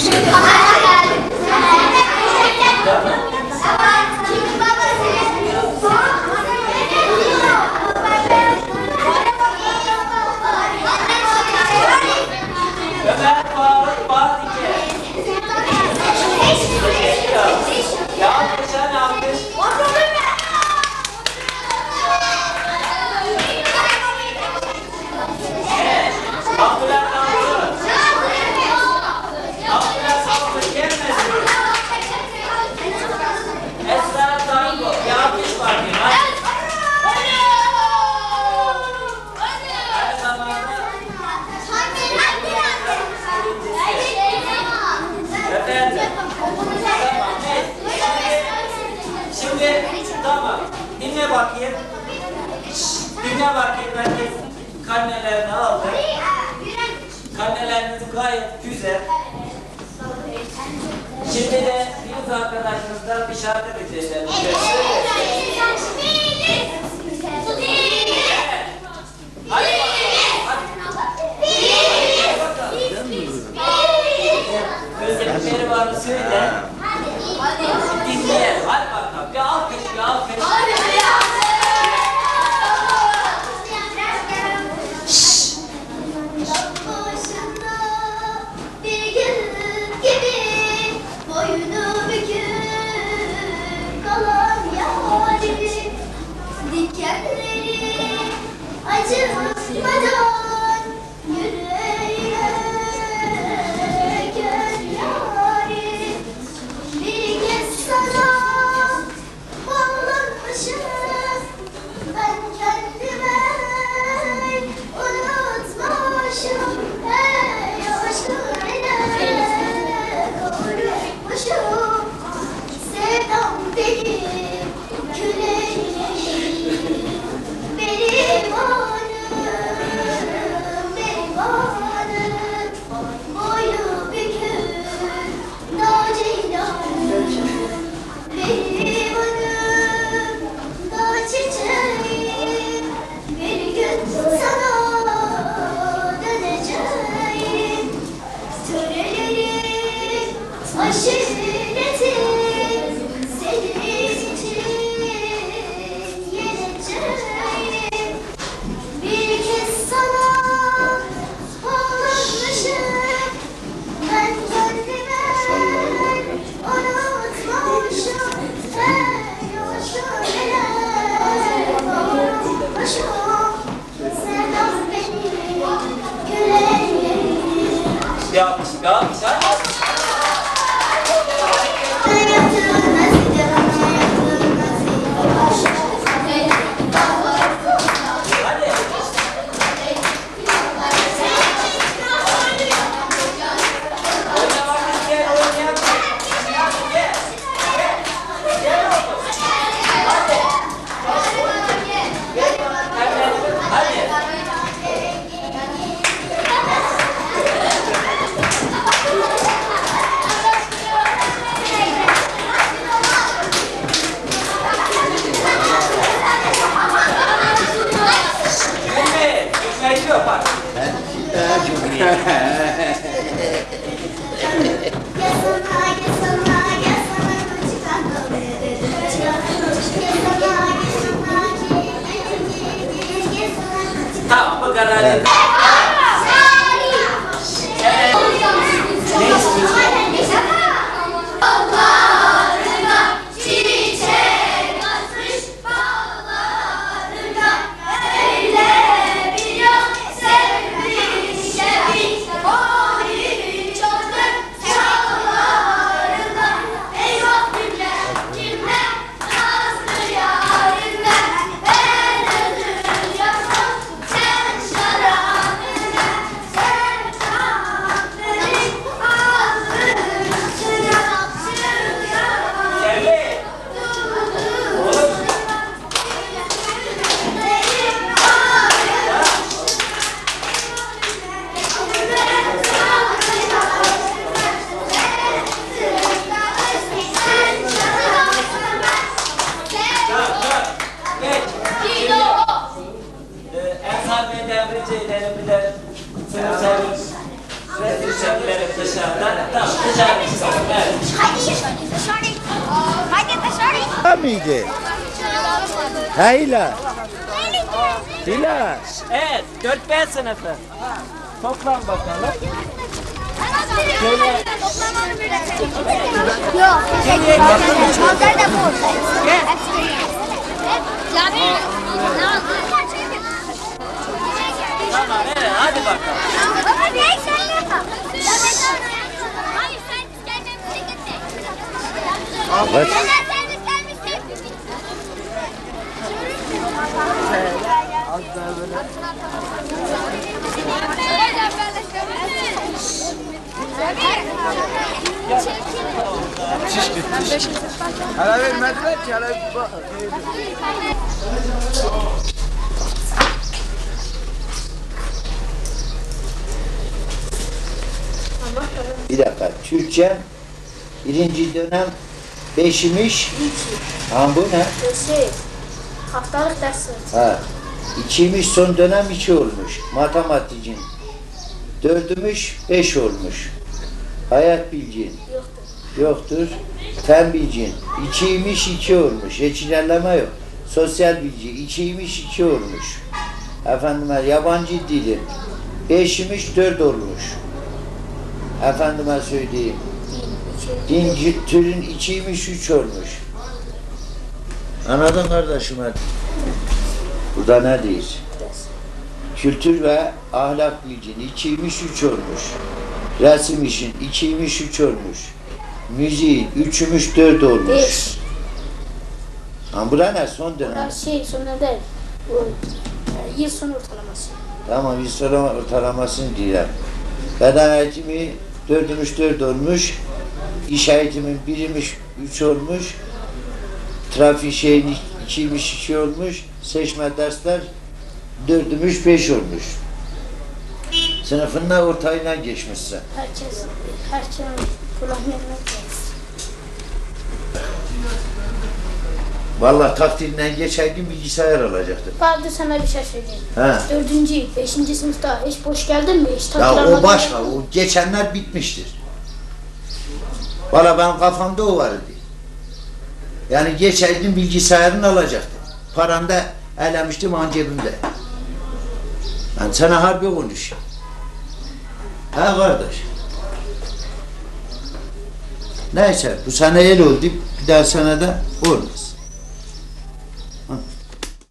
是。gayet güzel. Şimdi de Yunus arkadaşımızdan bir şarkı bitireceğiz. Hadi bakalım. Hadi. Özellikleri var söyle. Dinleyelim. Hadi bakalım. Bir alkış, bir alkış. taking já piscar. aí, meu pai? Santidade, Tá, pra caralho. Mıydı? Hayla. Hila. Evet 4B sınıfı. Toplan bakalım. Yok. Manzara da bu. Cami. Ne oldu? Tamam evet hadi bakalım. Evet. Servis gelmişsin. Hala vermediler ki hala bak. Bir dakika. Türkçe birinci dönem beşimiş. Ha bu ne? Şey, haftalık dersi. Ha. İkiymiş son dönem iki olmuş. Matematikcin. Dördümüş beş olmuş. Hayat bilgin. Yoktur. Yoktur. Fen bilgin. İkiymiş iki olmuş. Hiç ilerleme yok. Sosyal bilgi. İkiymiş iki olmuş. Efendime yabancı dilin. Beşimiş dört olmuş. Efendime söyleyeyim. Din, türün içiymiş üç olmuş. Anladın kardeşim. Burada ne değil? Kültür ve ahlak bilgin ikiymiş üç olmuş. Resim işin ikiymiş üç olmuş. Müziğin üçümüş dört olmuş. Beş. Ha bura ne son dönem? Bunlar şey sonunda değil. Bu e, yıl sonu ortalaması. Tamam bir soru ortalamasını diyelim. Beden eğitimi dördümüş dört olmuş. İş eğitimi birimiş üç olmuş. Trafik şeyin ikiymiş iki olmuş. Seçme dersler dördümüş beş olmuş. Sınıfında ortayla geçmişsin. Herkes, herkes kullanmayanlar Vallahi takdirinden geçerken bilgisayar alacaktım. Bahadır sana bir şey söyleyeyim. Ha. Dördüncü, beşinci sınıfta hiç boş geldin mi? Hiç Ya o başka, o geçenler bitmiştir. Valla ben kafamda o vardı. Yani geçerdim bilgisayarını alacaktım. Param da elemiştim an cebimde. Ben sana harbi konuşayım. Ha kardeş. Neyse bu sene el oldu, bir daha sene de olmaz.